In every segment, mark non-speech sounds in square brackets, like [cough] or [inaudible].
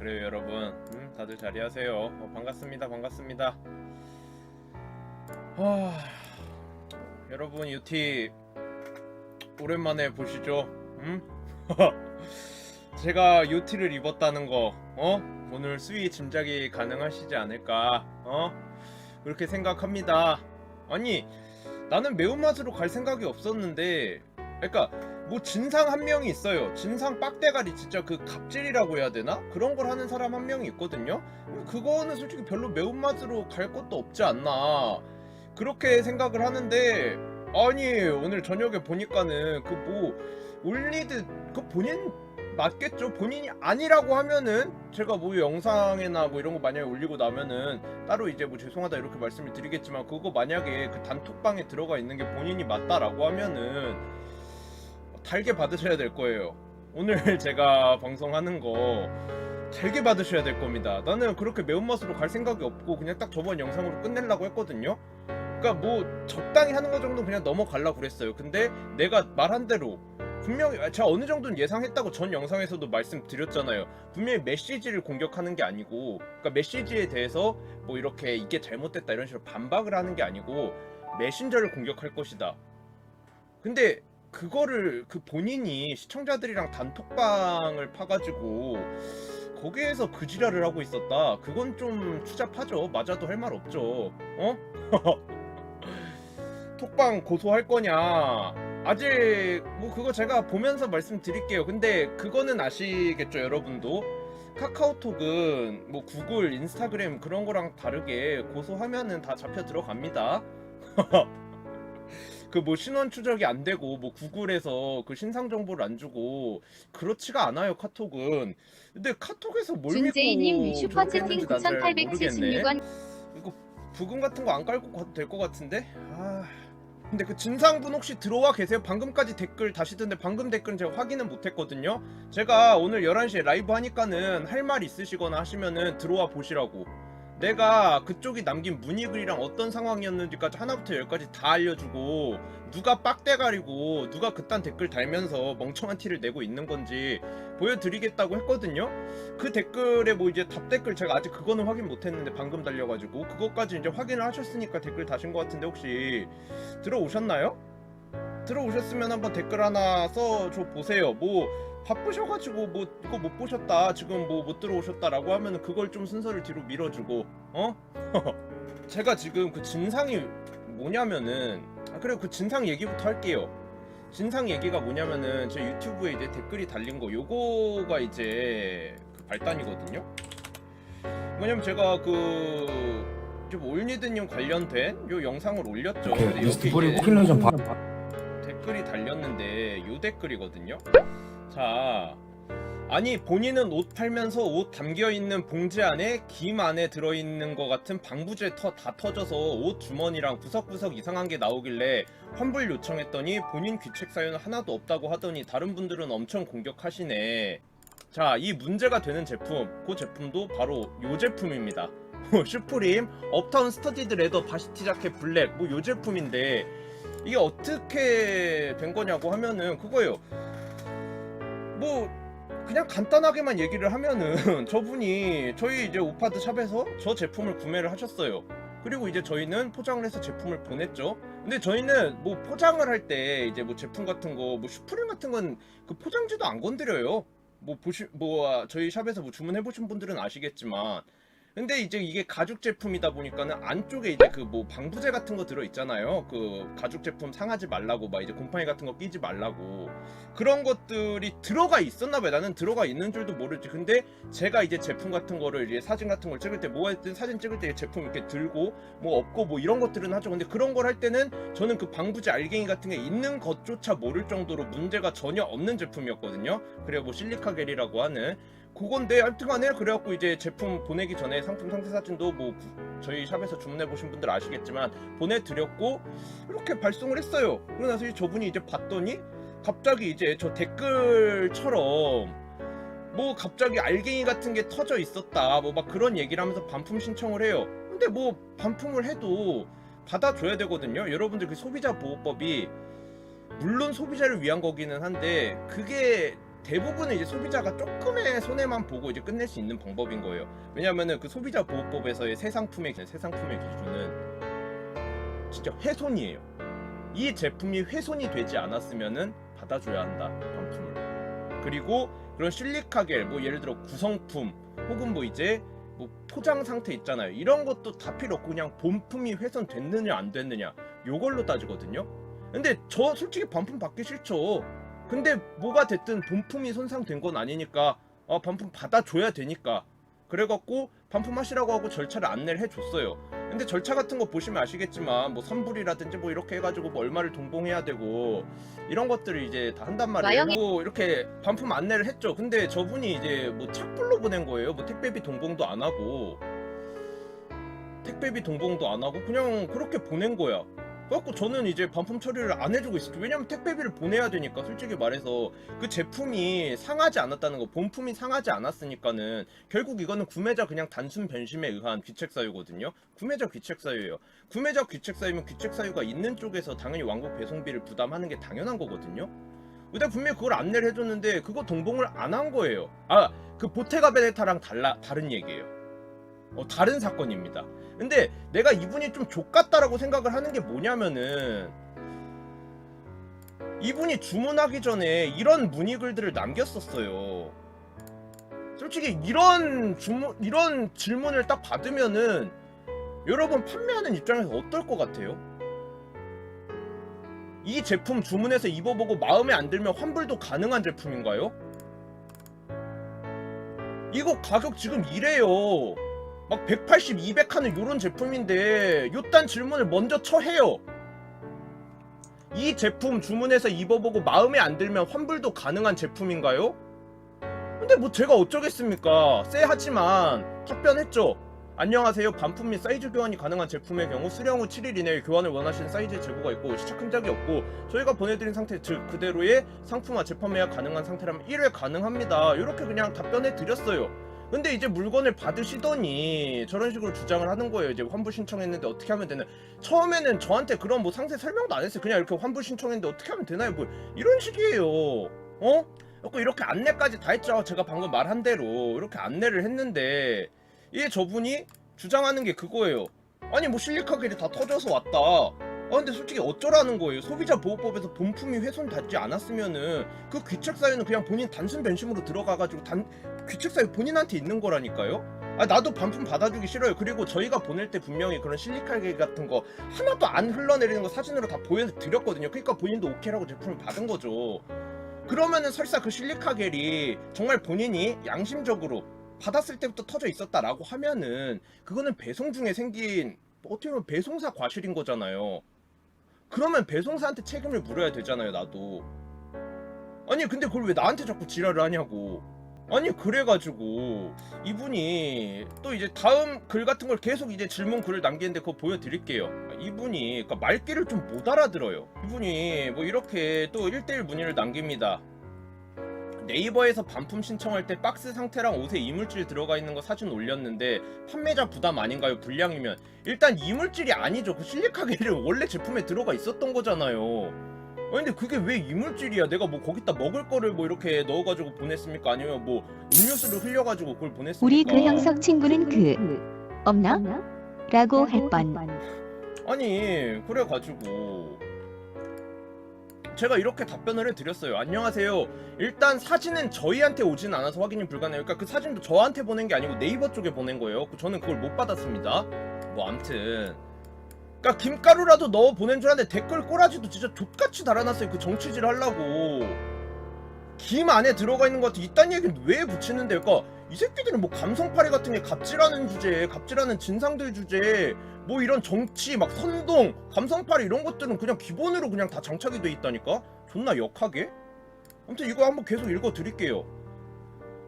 그래요 여러분 음, 다들 자리하세요 어, 반갑습니다 반갑습니다 하... 여러분 유티 오랜만에 보시죠 음? [laughs] 제가 유티를 입었다는 거 어? 오늘 수위 짐작이 가능하시지 않을까 어? 그렇게 생각합니다 아니 나는 매운맛으로 갈 생각이 없었는데 그러니까 뭐 진상 한 명이 있어요. 진상 빡대가리 진짜 그 갑질이라고 해야 되나? 그런 걸 하는 사람 한 명이 있거든요. 그거는 솔직히 별로 매운맛으로 갈 것도 없지 않나. 그렇게 생각을 하는데 아니 오늘 저녁에 보니까는 그 뭐 올리드 그 본인 맞겠죠? 본인이 아니라고 하면은 제가 뭐 영상이나 뭐 이런 거 만약에 올리고 나면은 따로 이제 뭐 죄송하다 이렇게 말씀을 드리겠지만 그거 만약에 그 단톡방에 들어가 있는 게 본인이 맞다라고 하면은 달게 받으셔야 될 거예요. 오늘 제가 방송하는 거 달게 받으셔야 될 겁니다. 나는 그렇게 매운맛으로 갈 생각이 없고 그냥 딱 저번 영상으로 끝내려고 했거든요. 그러니까 뭐 적당히 하는 거 정도 그냥 넘어가려고 그랬어요. 근데 내가 말한 대로 분명히 아, 제가 어느 정도는 예상했다고 전 영상에서도 말씀드렸잖아요. 분명히 메시지를 공격하는 게 아니고 그러니까 메시지에 대해서 뭐 이렇게 이게 잘못됐다 이런 식으로 반박을 하는 게 아니고 메신저를 공격할 것이다. 근데 그거를 그 본인이 시청자들이랑 단톡방을 파가지고 거기에서 그 지랄을 하고 있었다. 그건 좀 추잡하죠. 맞아도 할 말 없죠. 어? [laughs] 톡방 고소할 거냐? 아직 뭐 그거 제가 보면서 말씀드릴게요. 근데 그거는 아시겠죠, 여러분도? 카카오톡은 뭐 구글, 인스타그램 그런 거랑 다르게 고소하면은 다 잡혀 들어갑니다. [laughs] 그 뭐 신원 추적이 안 되고 뭐 구글에서 그 신상 정보를 안 주고 그렇지가 않아요 카톡은. 근데 카톡에서 뭘 저렇게 슈퍼채팅 했는지 난잘 모르겠네. 9876원 이거 부금 같은 거 안 깔고 가도 될 것 같은데? 아. 근데 그 진상분 혹시 들어와 계세요? 방금까지 댓글 다시던데 방금 댓글은 제가 확인은 못했거든요. 제가 오늘 11시에 라이브 하니까는 할 말 있으시거나 하시면은 들어와 보시라고 내가 그쪽이 남긴 문의글이랑 어떤 상황이었는지까지 하나부터 열까지 다 알려주고 누가 빡대가리고 누가 그딴 댓글 달면서 멍청한 티를 내고 있는 건지 보여드리겠다고 했거든요. 그 댓글에 뭐 이제 답 댓글 제가 아직 그거는 확인 못했는데 방금 달려가지고 그것까지 이제 확인을 하셨으니까 댓글 다신 것 같은데 혹시 들어오셨나요? 들어오셨으면 한번 댓글 하나 써줘 보세요. 뭐 바쁘셔가지고 뭐 이거 못 보셨다 지금 뭐 못 들어오셨다라고 하면은 그걸 좀 순서를 뒤로 밀어주고 어? [laughs] 제가 지금 그 진상이 뭐냐면은 아 그래 그 진상 얘기부터 할게요. 진상 얘기가 뭐냐면은 제 유튜브에 이제 댓글이 달린 거 요거가 이제 그 발단이거든요. 뭐냐면 제가 그 좀 올리드님 관련된 요 영상을 올렸죠. 근데 여기 이제. 댓글이 달렸는데 요 댓글이거든요. 자, 아니 본인은 옷 팔면서 옷 담겨 있는 봉지 안에 김 안에 들어 있는 것 같은 방부제 터 다 터져서 옷 주머니랑 구석구석 이상한 게 나오길래 환불 요청했더니 본인 귀책 사유는 하나도 없다고 하더니 다른 분들은 엄청 공격하시네. 자, 이 문제가 되는 제품, 그 제품도 바로 요 제품입니다. [laughs] 슈프림 업타운 스터디드 레더 바시티 자켓 블랙 뭐 요 제품인데 이게 어떻게 된 거냐고 하면은 그거예요. 뭐 그냥 간단하게만 얘기를 하면은 [laughs] 저분이 저희 이제 오파드 샵에서 저 제품을 구매를 하셨어요. 그리고 이제 저희는 포장을 해서 제품을 보냈죠. 근데 저희는 뭐 포장을 할 때 이제 뭐 제품 같은 거 뭐 슈프림 같은 건 그 포장지도 안 건드려요. 뭐 보시 뭐 아, 저희 샵에서 뭐 주문해 보신 분들은 아시겠지만 근데 이제 이게 가죽 제품이다 보니까는 안쪽에 이제 그 뭐 방부제 같은 거 들어 있잖아요. 그 가죽 제품 상하지 말라고 막 이제 곰팡이 같은 거 끼지 말라고 그런 것들이 들어가 있었나 봐요. 나는 들어가 있는 줄도 모르지. 근데 제가 이제 제품 같은 거를 이제 사진 같은 걸 찍을 때 뭐가 있든 사진 찍을 때 제품 이렇게 들고 뭐 없고 뭐 이런 것들은 하죠. 근데 그런 걸 할 때는 저는 그 방부제 알갱이 같은 게 있는 것조차 모를 정도로 문제가 전혀 없는 제품이었거든요. 그리고 뭐 실리카 겔이라고 하는 그건데 하여튼간에 그래갖고 이제 제품 보내기 전에 상품 상세 사진도 뭐 구- 저희 샵에서 주문해 보신 분들 아시겠지만 보내드렸고 이렇게 발송을 했어요. 그러고 나서 저분이 이제 봤더니 갑자기 이제 저 댓글처럼 뭐 갑자기 알갱이 같은 게 터져 있었다 뭐 막 그런 얘기를 하면서 반품 신청을 해요. 근데 뭐 반품을 해도 받아줘야 되거든요. 여러분들 그 소비자 보호법이 물론 소비자를 위한 거기는 한데 그게 대부분은 이제 소비자가 조금의 손해만 보고 이제 끝낼 수 있는 방법인 거예요. 왜냐면은 그 소비자 보호법에서의 새 상품의 기- 새 상품의 기준은 진짜 훼손이에요. 이 제품이 훼손이 되지 않았으면은 받아줘야 한다 반품을. 그리고 그런 실리카겔 뭐 예를 들어 구성품 혹은 뭐 이제 뭐 포장 상태 있잖아요. 이런 것도 다 필요 없고 그냥 본품이 훼손됐느냐 안 됐느냐 요걸로 따지거든요. 근데 저 솔직히 반품 받기 싫죠. 근데 뭐가 됐든 본품이 손상된 건 아니니까 어, 반품 받아줘야 되니까 그래갖고 반품하시라고 하고 절차를 안내를 해줬어요. 근데 절차 같은 거 보시면 아시겠지만 뭐 선불이라든지 뭐 이렇게 해가지고 뭐 얼마를 동봉해야 되고 이런 것들을 이제 다 한단 말이에요. 마영이- 뭐 이렇게 반품 안내를 했죠. 근데 저분이 이제 뭐 착불로 보낸 거예요. 뭐 택배비 동봉도 안 하고 택배비 동봉도 안 하고 그냥 그렇게 보낸 거야. 그래갖고 저는 이제 반품 처리를 안 해주고 있었죠. 왜냐면 택배비를 보내야 되니까 솔직히 말해서 그 제품이 상하지 않았다는 거, 본품이 상하지 않았으니까는 결국 이거는 구매자 그냥 단순 변심에 의한 귀책 사유거든요. 구매자 귀책 사유예요. 구매자 귀책 사유면 귀책 사유가 있는 쪽에서 당연히 왕복 배송비를 부담하는 게 당연한 거거든요. 근데 분명히 그걸 안내를 해줬는데 그거 동봉을 안 한 거예요. 아, 그 보테가 베네타랑 달라 다른 얘기예요. 어, 다른 사건입니다. 근데 내가 이분이 좀 족같다라고 생각을 하는 게 뭐냐면은 이분이 주문하기 전에 이런 문의글들을 남겼었어요. 솔직히 이런 주문 이런 질문을 딱 받으면은 여러분 판매하는 입장에서 어떨 것 같아요? 이 제품 주문해서 입어보고 마음에 안 들면 환불도 가능한 제품인가요? 이거 가격 지금 이래요. 막 180, 200 하는 요런 제품인데 요딴 질문을 먼저 처해요. 이 제품 주문해서 입어보고 마음에 안 들면 환불도 가능한 제품인가요? 근데 뭐 제가 어쩌겠습니까? 쎄하지만 답변했죠. 안녕하세요. 반품 및 사이즈 교환이 가능한 제품의 경우 수령 후 7일 이내에 교환을 원하시는 사이즈의 재고가 있고 시착 흔적이 없고 저희가 보내드린 상태 즉 그대로의 상품화 재판매가 가능한 상태라면 1회 가능합니다. 이렇게 그냥 답변해 드렸어요. 근데 이제 물건을 받으시더니 저런 식으로 주장을 하는 거예요. 이제 환불 신청했는데 어떻게 하면 되나? 처음에는 저한테 그런 뭐 상세 설명도 안 했어요. 그냥 이렇게 환불 신청했는데 어떻게 하면 되나요? 뭐 이런 식이에요. 어? 그래갖고 이렇게 안내까지 다 했죠. 제가 방금 말한 대로 이렇게 안내를 했는데 이게 저분이 주장하는 게 그거예요. 아니 뭐 실리카겔이 다 터져서 왔다. 아 근데 솔직히 어쩌라는 거예요. 소비자 보호법에서 본품이 훼손되지 않았으면은 그 귀책 사유는 그냥 본인 단순 변심으로 들어가가지고 단 귀책 사유 본인한테 있는 거라니까요. 아 나도 반품 받아주기 싫어요. 그리고 저희가 보낼 때 분명히 그런 실리카겔 같은 거 하나도 안 흘러내리는 거 사진으로 다 보여드렸거든요. 그러니까 본인도 오케이라고 제품을 받은 거죠. 그러면은 설사 그 실리카겔이 정말 본인이 양심적으로 받았을 때부터 터져 있었다라고 하면은 그거는 배송 중에 생긴 어떻게 보면 배송사 과실인 거잖아요. 그러면 배송사한테 책임을 물어야 되잖아요, 나도. 아니 근데 그걸 왜 나한테 자꾸 지랄을 하냐고. 아니 그래가지고 이분이 또 이제 다음 글 같은 걸 계속 이제 질문 글을 남기는데 그거 보여드릴게요. 이분이 그러니까 말귀를 좀 못 알아들어요. 이분이 뭐 이렇게 또 1대1 문의를 남깁니다. 네이버에서 반품 신청할 때 박스 상태랑 옷에 이물질 들어가 있는 거 사진 올렸는데 판매자 부담 아닌가요? 불량이면 일단 이물질이 아니죠. 그 실리카 겔은 [laughs] 원래 제품에 들어가 있었던 거잖아요. 아니 근데 그게 왜 이물질이야? 내가 뭐 거기다 먹을 거를 뭐 이렇게 넣어가지고 보냈습니까? 아니면 뭐 음료수를 흘려가지고 그걸 보냈습니까? 우리 그 형석 친구는 그 없나? 라고 할 뻔. 아니 그래가지고 제가 이렇게 답변을 해드렸어요. 안녕하세요. 일단 사진은 저희한테 오진 않아서 확인이 불가능해요. 그러니까 그 사진도 저한테 보낸 게 아니고 네이버 쪽에 보낸 거예요. 저는 그걸 못 받았습니다. 뭐 암튼 그러니까 김가루라도 넣어 보낸 줄 알았는데 댓글 꼬라지도 진짜 족같이 달아놨어요. 그 정치질 하려고 김 안에 들어가 있는 것 같아. 이딴 얘기는 왜 붙이는데? 그러니까 이 새끼들은 뭐 감성파리 같은 게 갑질하는 주제, 갑질하는 진상들 주제, 뭐 이런 정치, 막 선동, 감성파리 이런 것들은 그냥 기본으로 그냥 다 장착이 돼 있다니까? 존나 역하게? 아무튼 이거 한번 계속 읽어 드릴게요.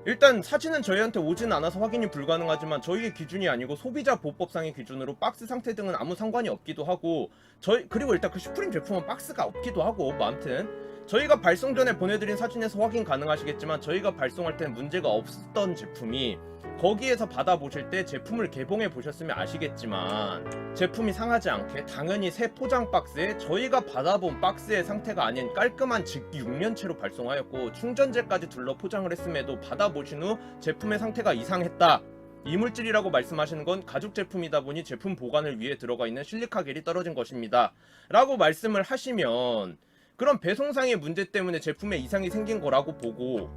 일단 사진은 저희한테 오진 않아서 확인이 불가능하지만 저희의 기준이 아니고 소비자 보호법상의 기준으로 박스 상태 등은 아무 상관이 없기도 하고 저희 그리고 일단 그 슈프림 제품은 박스가 없기도 하고 뭐 아무튼 저희가 발송 전에 보내드린 사진에서 확인 가능하시겠지만 저희가 발송할 때는 문제가 없었던 제품이 거기에서 받아보실 때 제품을 개봉해 보셨으면 아시겠지만 제품이 상하지 않게 당연히 새 포장 박스에 저희가 받아본 박스의 상태가 아닌 깔끔한 직기 6년체로 발송하였고 충전재까지 둘러 포장을 했음에도 받아보신 후 제품의 상태가 이상했다. 이물질이라고 말씀하시는 건 가죽 제품이다 보니 제품 보관을 위해 들어가 있는 실리카겔이 떨어진 것입니다. 라고 말씀을 하시면 그런 배송상의 문제 때문에 제품에 이상이 생긴 거라고 보고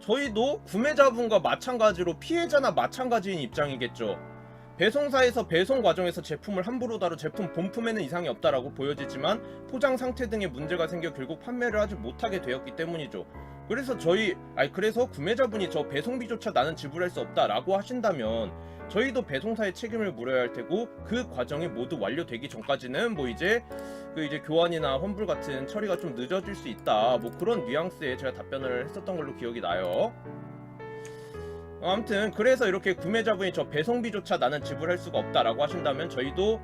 저희도 구매자분과 마찬가지로 피해자나 마찬가지인 입장이겠죠. 배송사에서 배송 과정에서 제품을 함부로 다루 제품 본품에는 이상이 없다라고 보여지지만 포장 상태 등의 문제가 생겨 결국 판매를 하지 못하게 되었기 때문이죠. 그래서 저희 아니 그래서 구매자분이 저 배송비조차 나는 지불할 수 없다라고 하신다면 저희도 배송사의 책임을 물어야 할 테고 그 과정이 모두 완료되기 전까지는 뭐 이제 그 이제 교환이나 환불 같은 처리가 좀 늦어질 수 있다 뭐 그런 뉘앙스에 제가 답변을 했었던 걸로 기억이 나요. 어, 아무튼 그래서 이렇게 구매자분이 저 배송비조차 나는 지불할 수가 없다라고 하신다면 저희도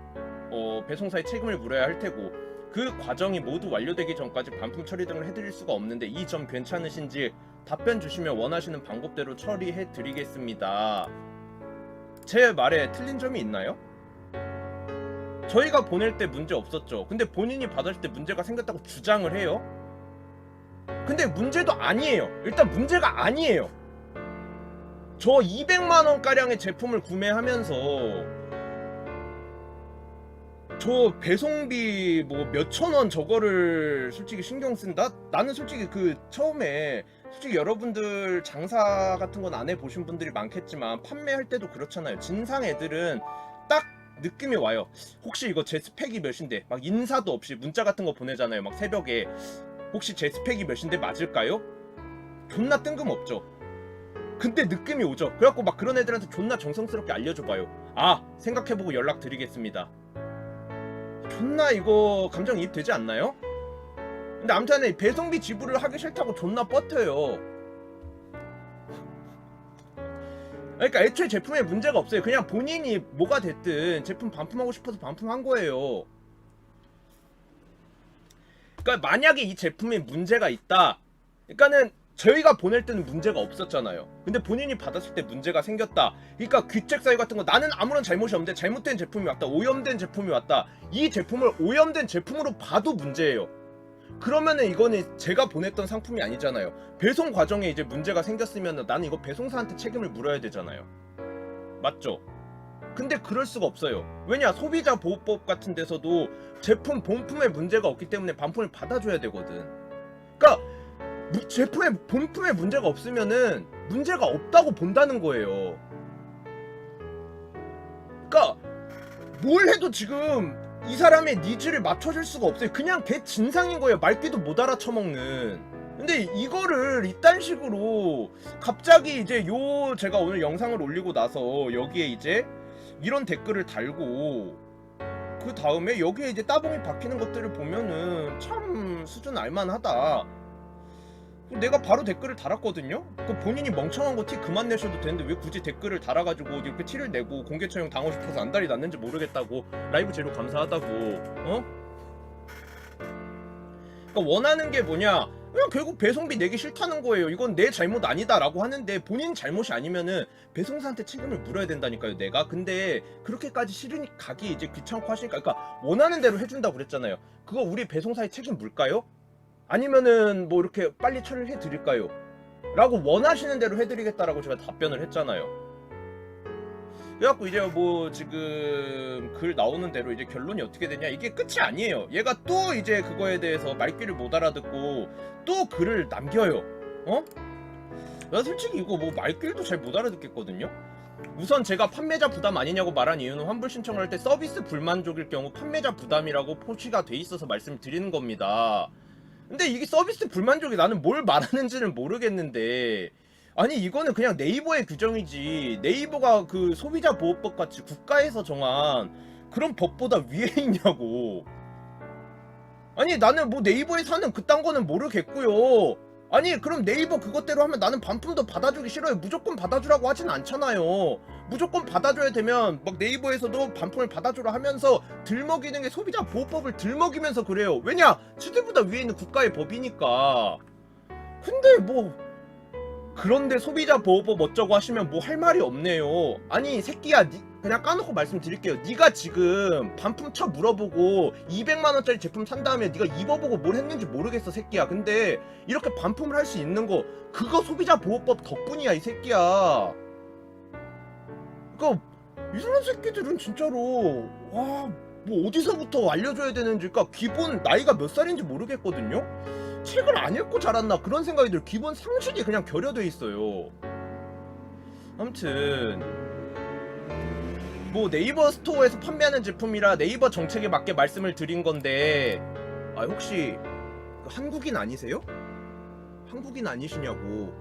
어, 배송사의 책임을 물어야 할 테고 그 과정이 모두 완료되기 전까지 반품 처리 등을 해드릴 수가 없는데 이 점 괜찮으신지 답변 주시면 원하시는 방법대로 처리해 드리겠습니다. 제 말에 틀린 점이 있나요? 저희가 보낼 때 문제 없었죠. 근데 본인이 받았을 때 문제가 생겼다고 주장을 해요. 근데 문제도 아니에요. 일단 문제가 아니에요. 저 200만 원 가량의 제품을 구매하면서 저 배송비 뭐 몇천 원 저거를 솔직히 신경 쓴다? 나는 솔직히 그 처음에 솔직히 여러분들 장사 같은 건 안 해보신 분들이 많겠지만 판매할 때도 그렇잖아요. 진상 애들은 딱 느낌이 와요. 혹시 이거 제 스펙이 몇인데 막 인사도 없이 문자 같은 거 보내잖아요. 막 새벽에 혹시 제 스펙이 몇인데 맞을까요? 존나 뜬금없죠. 근데 느낌이 오죠. 그래갖고 막 그런 애들한테 존나 정성스럽게 알려줘봐요. 아 생각해보고 연락 드리겠습니다. 존나 이거 감정이입 되지 않나요? 근데 아무튼 배송비 지불을 하기 싫다고 존나 뻗어요. 그러니까 애초에 제품에 문제가 없어요. 그냥 본인이 뭐가 됐든 제품 반품하고 싶어서 반품한 거예요. 그러니까 만약에 이 제품에 문제가 있다. 그러니까는 저희가 보낼 때는 문제가 없었잖아요. 근데 본인이 받았을 때 문제가 생겼다. 그러니까 귀책 사유 같은 거 나는 아무런 잘못이 없는데 잘못된 제품이 왔다. 오염된 제품이 왔다. 이 제품을 오염된 제품으로 봐도 문제예요. 그러면은 이거는 제가 보냈던 상품이 아니잖아요. 배송 과정에 이제 문제가 생겼으면 나는 이거 배송사한테 책임을 물어야 되잖아요. 맞죠? 근데 그럴 수가 없어요. 왜냐 소비자 보호법 같은 데서도 제품 본품에 문제가 없기 때문에 반품을 받아줘야 되거든. 그러니까 무- 제품에 본품에 문제가 없으면은 문제가 없다고 본다는 거예요. 그러니까 뭘 해도 지금 이 사람의 니즈를 맞춰줄 수가 없어요. 그냥 걔 진상인 거예요. 말귀도 못 알아쳐먹는. 근데 이거를 이딴 식으로 갑자기 이제 요 제가 오늘 영상을 올리고 나서 여기에 이제 이런 댓글을 달고 그 다음에 여기에 이제 따봉이 박히는 것들을 보면은 참 수준 알만하다. 내가 바로 댓글을 달았거든요. 그 본인이 멍청한 거 티 그만 내셔도 되는데 왜 굳이 댓글을 달아가지고 이렇게 티를 내고 공개 처형 당하고 싶어서 안달이 났는지 모르겠다고 라이브 제로 감사하다고 어? 그러니까 원하는 게 뭐냐? 그냥 결국 배송비 내기 싫다는 거예요. 이건 내 잘못 아니다라고 하는데 본인 잘못이 아니면은 배송사한테 책임을 물어야 된다니까요. 내가 근데 그렇게까지 싫으니 가기 이제 귀찮고 하시니까 그러니까 원하는 대로 해준다고 그랬잖아요. 그거 우리 배송사에 책임 물까요? 아니면은 뭐 이렇게 빨리 처리를 해드릴까요? 라고 원하시는 대로 해드리겠다라고 제가 답변을 했잖아요. 그래갖고 이제 뭐 지금 글 나오는 대로 이제 결론이 어떻게 되냐 이게 끝이 아니에요. 얘가 또 이제 그거에 대해서 말귀를 못 알아듣고 또 글을 남겨요. 어? 나 솔직히 이거 뭐 말귀도 잘 못 알아듣겠거든요. 우선 제가 판매자 부담 아니냐고 말한 이유는 환불 신청을 할 때 서비스 불만족일 경우 판매자 부담이라고 표시가 돼 있어서 말씀드리는 겁니다. 근데 이게 서비스 불만족이 나는 뭘 말하는지는 모르겠는데 아니 이거는 그냥 네이버의 규정이지. 네이버가 그 소비자 보호법 같이 국가에서 정한 그런 법보다 위에 [laughs] 있냐고. 아니 나는 뭐 네이버에 사는 그딴 거는 모르겠고요 아니 그럼 네이버 그것대로 하면 나는 반품도 받아주기 싫어요. 무조건 받아주라고 하진 않잖아요. 무조건 받아줘야 되면 막 네이버에서도 반품을 받아주라 하면서 들먹이는 게 소비자 보호법을 들먹이면서 그래요. 왜냐? 취재보다 위에 있는 국가의 법이니까. 근데 뭐 그런데 소비자 보호법 어쩌고 하시면 뭐 할 말이 없네요. 아니 이 새끼야. 니, 그냥 까놓고 말씀드릴게요. 네가 지금 반품 쳐 물어보고 200만 원짜리 제품 산 다음에 네가 입어보고 뭘 했는지 모르겠어 새끼야. 근데 이렇게 반품을 할 수 있는 거 그거 소비자 보호법 덕분이야 이 새끼야. 그니까 이런 새끼들은 진짜로 와 뭐 어디서부터 알려줘야 되는지. 그니까 기본 나이가 몇 살인지 모르겠거든요? 책을 안 읽고 자랐나 그런 생각이 들 기본 상식이 그냥 결여돼 있어요. 아무튼 뭐 네이버 스토어에서 판매하는 제품이라 네이버 정책에 맞게 말씀을 드린 건데 아 혹시 그 한국인 아니세요? 한국인 아니시냐고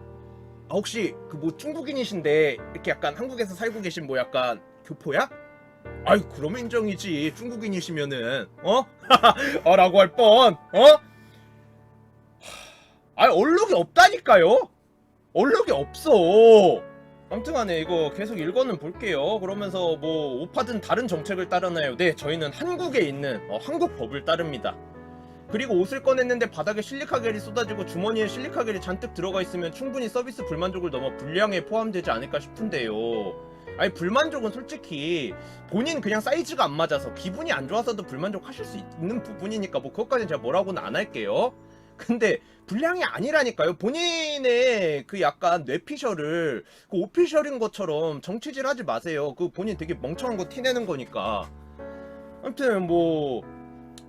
아 혹시 그 뭐 중국인이신데 이렇게 약간 한국에서 살고 계신 뭐 약간 교포야? 아이 그러면 인정이지 중국인이시면은 어? [laughs] 어 라고 할 뻔 어? 아 얼룩이 없다니까요 얼룩이 없어 아무튼 간에 이거 계속 읽어는 볼게요 그러면서 뭐 오파든 다른 정책을 따르나요 네 저희는 한국에 있는 어, 한국 법을 따릅니다 그리고 옷을 꺼냈는데 바닥에 실리카겔이 쏟아지고 주머니에 실리카겔이 잔뜩 들어가 있으면 충분히 서비스 불만족을 넘어 불량에 포함되지 않을까 싶은데요. 아니 불만족은 솔직히 본인 그냥 사이즈가 안 맞아서 기분이 안 좋아서도 불만족 하실 수 있는 부분이니까 뭐 그것까지는 제가 뭐라고는 안 할게요. 근데 불량이 아니라니까요. 본인의 그 약간 뇌피셜을 그 오피셜인 것처럼 정치질 하지 마세요. 그 본인 되게 멍청한 거 티내는 거니까. 아무튼 뭐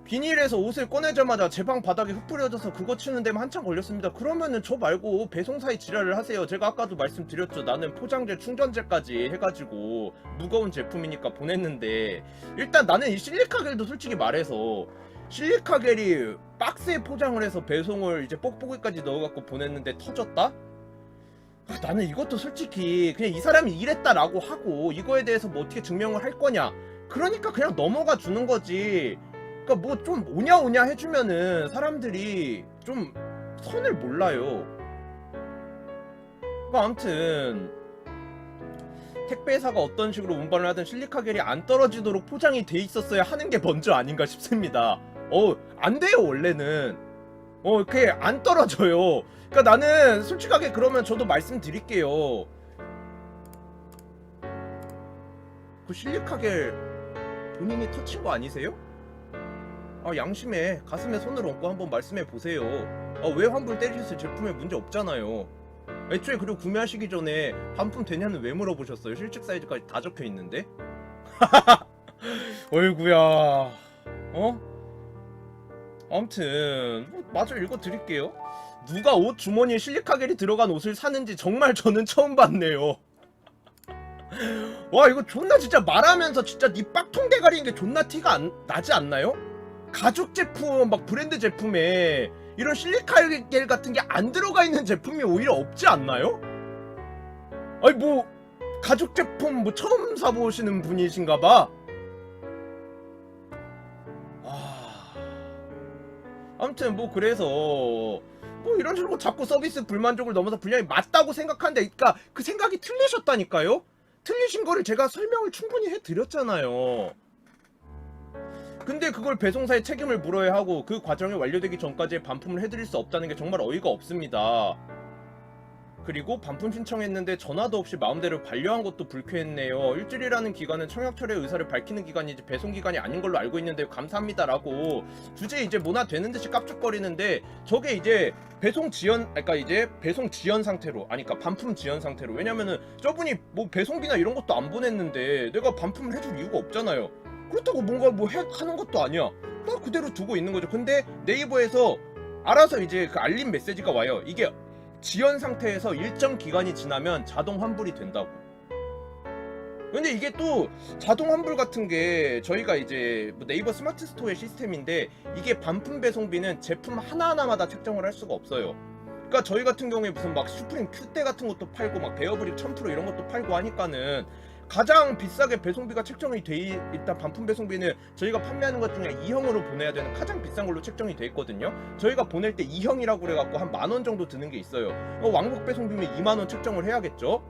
비닐에서 옷을 꺼내자마자 제 방 바닥에 흙 뿌려져서 그거 치는 데만 한참 걸렸습니다. 그러면은 저 말고 배송사에 지랄을 하세요. 제가 아까도 말씀드렸죠. 나는 포장재, 충전재까지 해가지고 무거운 제품이니까 보냈는데 일단 나는 이 실리카겔도 솔직히 말해서 실리카겔이 박스에 포장을 해서 배송을 이제 뽁뽁이까지 넣어갖고 보냈는데 터졌다? 아, 나는 이것도 솔직히 그냥 이 사람이 이랬다라고 하고 이거에 대해서 뭐 어떻게 증명을 할 거냐 그러니까 그냥 넘어가 주는 거지 그러니까 뭐 좀 오냐 오냐 해주면은 사람들이 좀 선을 몰라요. 그러니까 아무튼 택배사가 어떤 식으로 운반을 하든 실리카겔이 안 떨어지도록 포장이 돼 있었어야 하는 게 먼저 아닌가 싶습니다. 어, 안 돼요 원래는. 어, 그게 안 떨어져요. 그러니까 나는 솔직하게 그러면 저도 말씀드릴게요. 그 실리카겔 본인이 터친 거 아니세요? 아 양심에 가슴에 손을 얹고 한번 말씀해 보세요. 아, 왜 환불 때리셨을 제품에 문제 없잖아요. 애초에 그리고 구매하시기 전에 반품 되냐는 왜 물어보셨어요? 실측 사이즈까지 다 적혀 있는데. [laughs] 어이구야. 어? 아무튼 뭐 마저 읽어 드릴게요. 누가 옷 주머니에 실리카겔이 들어간 옷을 사는지 정말 저는 처음 봤네요. 와 이거 존나 진짜 말하면서 진짜 니 빡통 대가리인 게 존나 티가 안, 나지 않나요? 가죽 제품 막 브랜드 제품에 이런 실리카겔 같은 게 안 들어가 있는 제품이 오히려 없지 않나요? 아니 뭐 가죽 제품 뭐 처음 사보시는 분이신가 봐. 아무튼 뭐 그래서 뭐 이런 식으로 자꾸 서비스 불만족을 넘어서 분량이 맞다고 생각하는데 그러니까 그 생각이 틀리셨다니까요? 틀리신 거를 제가 설명을 충분히 해드렸잖아요. 근데 그걸 배송사에 책임을 물어야 하고 그 과정이 완료되기 전까지 반품을 해드릴 수 없다는 게 정말 어이가 없습니다. 그리고 반품 신청했는데 전화도 없이 마음대로 반려한 것도 불쾌했네요. 일주일이라는 기간은 청약철의 의사를 밝히는 기간이지 배송 기간이 아닌 걸로 알고 있는데 감사합니다라고 주제 이제 뭐나 되는 듯이 깝죽거리는데 저게 이제 배송 지연 그러니까 이제 배송 지연 상태로 아니 그러니까 반품 지연 상태로 왜냐면은 저분이 뭐 배송비나 이런 것도 안 보냈는데 내가 반품을 해줄 이유가 없잖아요. 그렇다고 뭔가 뭐 해, 하는 것도 아니야. 나 그대로 두고 있는 거죠. 근데 네이버에서 알아서 이제 그 알림 메시지가 와요. 이게 지연 상태에서 일정 기간이 지나면 자동 환불이 된다고. 근데 이게 또 자동 환불 같은 게 저희가 이제 뭐 네이버 스마트 스토어의 시스템인데 이게 반품 배송비는 제품 하나하나마다 책정을 할 수가 없어요. 그러니까 저희 같은 경우에 무슨 막 슈프림 큐대 같은 것도 팔고 막 베어브릭 1000% 이런 것도 팔고 하니까는 가장 비싸게 배송비가 책정이 돼 있- 일단 반품 배송비는 저희가 판매하는 것 중에 2형으로 보내야 되는 가장 비싼 걸로 책정이 돼 있거든요. 저희가 보낼 때 2형이라고 그래갖고 한 만 원 정도 드는 게 있어요. 어, 왕복 배송비면 2만 원 책정을 해야겠죠.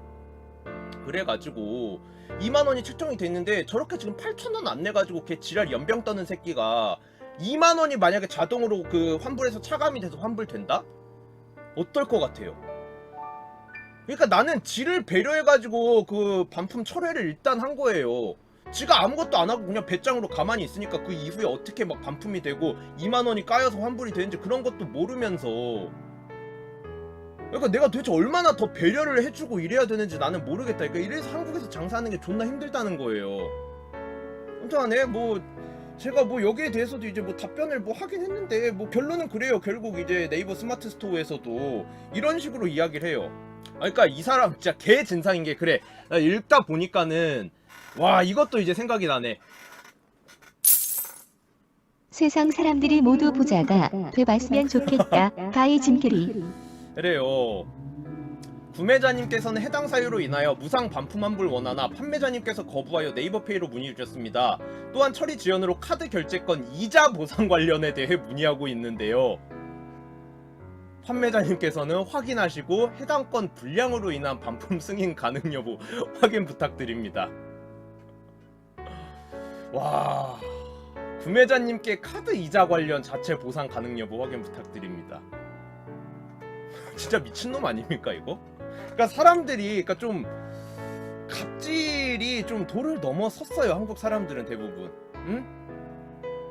그래가지고 2만 원이 책정이 돼 있는데 저렇게 지금 8천 원 안 내가지고 걔 지랄 연병 떠는 새끼가 2만 원이 만약에 자동으로 그 환불해서 차감이 돼서 환불된다? 어떨 것 같아요? 그러니까 나는 지를 배려해가지고 그 반품 철회를 일단 한 거예요. 지가 아무것도 안 하고 그냥 배짱으로 가만히 있으니까 그 이후에 어떻게 막 반품이 되고 2만 원이 까여서 환불이 되는지 그런 것도 모르면서 그러니까 내가 도대체 얼마나 더 배려를 해주고 이래야 되는지 나는 모르겠다. 그러니까 이래서 한국에서 장사하는 게 존나 힘들다는 거예요. 아무튼 간에 뭐 제가 뭐 여기에 대해서도 이제 뭐 답변을 뭐 하긴 했는데 뭐 결론은 그래요. 결국 이제 네이버 스마트 스토어에서도 이런 식으로 이야기를 해요. 아, 그러니까 이 사람 진짜 개 진상인 게 그래. 나 읽다 보니까는 와 이것도 이제 생각이 나네. 세상 사람들이 모두 부자가 돼봤으면 좋겠다. [laughs] 바이 짐캐리. 그래요. 구매자님께서는 해당 사유로 인하여 무상 반품 환불 원하나 판매자님께서 거부하여 네이버페이로 문의 주셨습니다. 또한 처리 지연으로 카드 결제권 이자 보상 관련에 대해 문의하고 있는데요. 판매자님께서는 확인하시고 해당 건 불량으로 인한 반품 [laughs] 승인 가능 여부 확인 부탁드립니다. 와 구매자님께 카드 이자 관련 자체 보상 가능 여부 확인 부탁드립니다. [laughs] 진짜 미친놈 아닙니까 이거? 그러니까 사람들이 그러니까 좀 갑질이 좀 도를 넘어섰어요 한국 사람들은 대부분 응?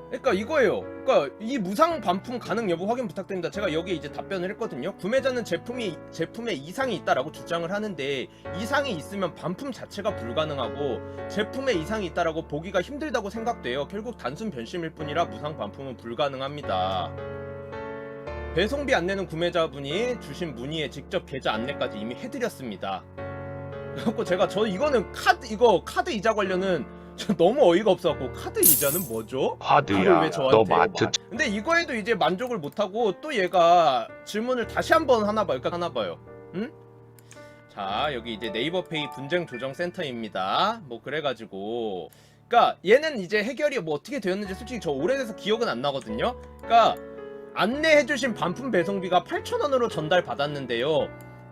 그러니까 이거예요. 그러니까 이 무상 반품 가능 여부 확인 부탁드립니다. 제가 여기에 이제 답변을 했거든요. 구매자는 제품이 제품에 이상이 있다라고 주장을 하는데 이상이 있으면 반품 자체가 불가능하고 제품에 이상이 있다라고 보기가 힘들다고 생각돼요. 결국 단순 변심일 뿐이라 무상 반품은 불가능합니다. 배송비 안내는 구매자분이 주신 문의에 직접 계좌 안내까지 이미 해드렸습니다. 그래갖고 제가 저 이거는 카드 이거 카드 이자 관련은 저 너무 어이가 없어갖고 카드 이자는 뭐죠? 화두야 왜 저한테 너 마트 근데 이거에도 이제 만족을 못하고 또 얘가 질문을 다시 한 번 하나 봐요. 그러니까 하나 봐요. 응? 자 여기 이제 네이버페이 분쟁 조정 센터입니다. 뭐 그래가지고 그러니까 얘는 이제 해결이 뭐 어떻게 되었는지 솔직히 저 오래돼서 기억은 안 나거든요. 그러니까 안내해주신 반품 배송비가 8,000원으로 전달 받았는데요.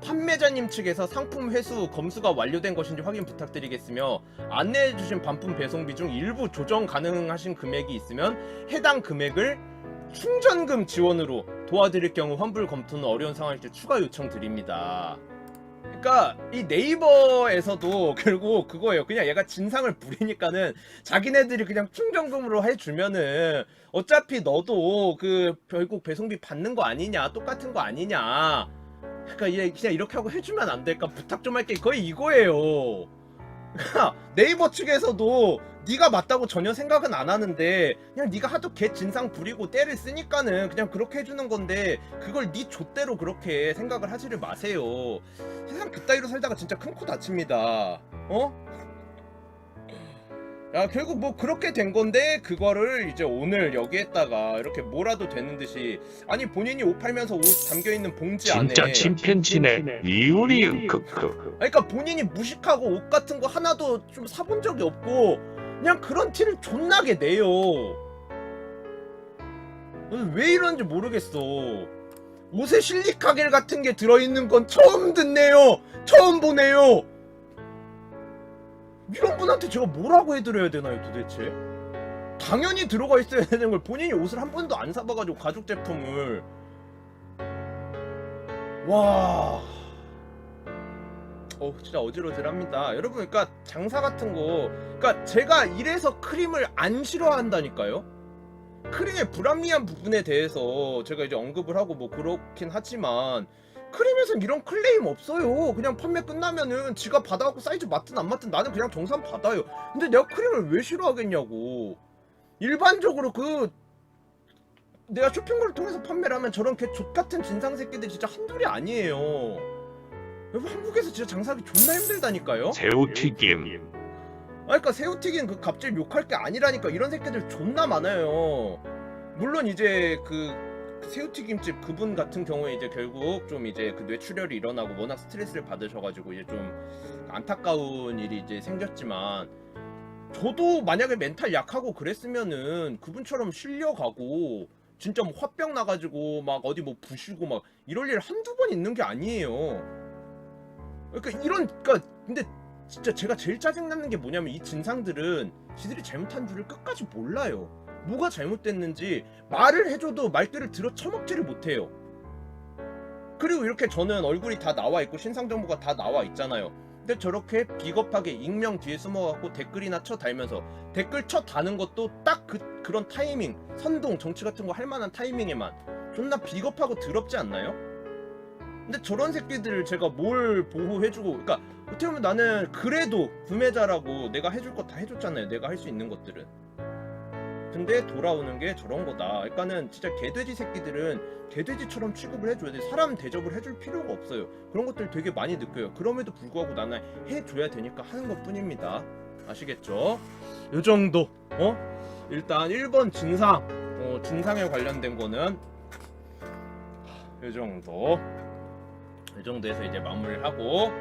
판매자님 측에서 상품 회수 검수가 완료된 것인지 확인 부탁드리겠으며 안내해주신 반품 배송비 중 일부 조정 가능하신 금액이 있으면 해당 금액을 충전금 지원으로 도와드릴 경우 환불 검토는 어려운 상황일 때 추가 요청 드립니다. 그러니까 이 네이버에서도 [laughs] 결국 그거예요. 그냥 얘가 진상을 부리니까는 자기네들이 그냥 충전금으로 해주면은 어차피 너도 그 결국 배송비 받는 거 아니냐 똑같은 거 아니냐. 그러니까 얘 그냥 이렇게 하고 해주면 안 될까 부탁 좀 할게 거의 이거예요. 그러니까 네이버 측에서도 네가 맞다고 전혀 생각은 안 하는데 그냥 네가 하도 개 진상 부리고 때를 쓰니까는 그냥 그렇게 해주는 건데 그걸 네 좆대로 그렇게 생각을 하지를 마세요. 세상 그따위로 살다가 진짜 큰 코 다칩니다. 어? 야 결국 뭐 그렇게 된 건데 그거를 이제 오늘 여기에다가 이렇게 뭐라도 되는 듯이 아니 본인이 옷 팔면서 옷 담겨 있는 봉지 안에 진짜 침팬지네 이유리 크크 그러니까 본인이 무식하고 옷 같은 거 하나도 좀 사본 적이 없고 그냥 그런 티를 존나게 내요. 왜 이러는지 모르겠어. 옷에 실리카겔 같은 게 들어있는 건 처음 듣네요. 처음 보네요. 이런 분한테 제가 뭐라고 해드려야 되나요 도대체? 당연히 들어가 있어야 되는 걸 본인이 옷을 한 번도 안 사봐가지고 가죽 제품을. 와... 어 진짜 어지러질합니다. 여러분 그러니까 장사 같은 거 그러니까 제가 이래서 크림을 안 싫어한다니까요? 크림의 불합리한 부분에 대해서 제가 이제 언급을 하고 뭐 그렇긴 하지만 크림에선 이런 클레임 없어요. 그냥 판매 끝나면은 지가 받아갖고 사이즈 맞든 안 맞든 나는 그냥 정산 받아요. 근데 내가 크림을 왜 싫어하겠냐고. 일반적으로 그 내가 쇼핑몰을 통해서 판매를 하면 저런 개 족같은 진상 새끼들 진짜 한둘이 아니에요. 여러분 한국에서 진짜 장사하기 존나 힘들다니까요? 새우튀김. 아, 그러니까 새우튀긴 그 갑질 욕할 게 아니라니까 이런 새끼들 존나 많아요. 물론 이제 그그 새우튀김집 그분 같은 경우에 이제 결국 좀 이제 그 뇌출혈이 일어나고 워낙 스트레스를 받으셔가지고 이제 좀 안타까운 일이 이제 생겼지만 저도 만약에 멘탈 약하고 그랬으면은 그분처럼 실려가고 진짜 뭐 화병 나가지고 막 어디 뭐 부시고 막 이럴 일 한두 번 있는 게 아니에요. 그러니까 이런 그러니까 근데 진짜 제가 제일 짜증나는 게 뭐냐면 이 진상들은 지들이 잘못한 줄을 끝까지 몰라요. 뭐가 잘못됐는지 말을 해줘도 말귀를 들어 처먹지를 못해요. 그리고 이렇게 저는 얼굴이 다 나와 있고 신상 정보가 다 나와 있잖아요. 근데 저렇게 비겁하게 익명 뒤에 숨어갖고 댓글이나 쳐 달면서 댓글 쳐 다는 것도 딱 그 그런 타이밍 선동 정치 같은 거 할 만한 타이밍에만 존나 비겁하고 더럽지 않나요? 근데 저런 새끼들을 제가 뭘 보호해주고 그러니까 어떻게 보면 나는 그래도 구매자라고 내가 해줄 거 다 해줬잖아요 내가 할 수 있는 것들은 근데 돌아오는 게 저런 거다. 그러니까는 진짜 개돼지 새끼들은 개돼지처럼 취급을 해줘야 돼. 사람 대접을 해줄 필요가 없어요. 그런 것들 되게 많이 느껴요. 그럼에도 불구하고 나는 해줘야 되니까 하는 것 뿐입니다. 아시겠죠? 요 정도. 어? 일단 1번 진상. 어, 진상에 관련된 거는 요 정도. 이 정도에서 이제 마무리를 하고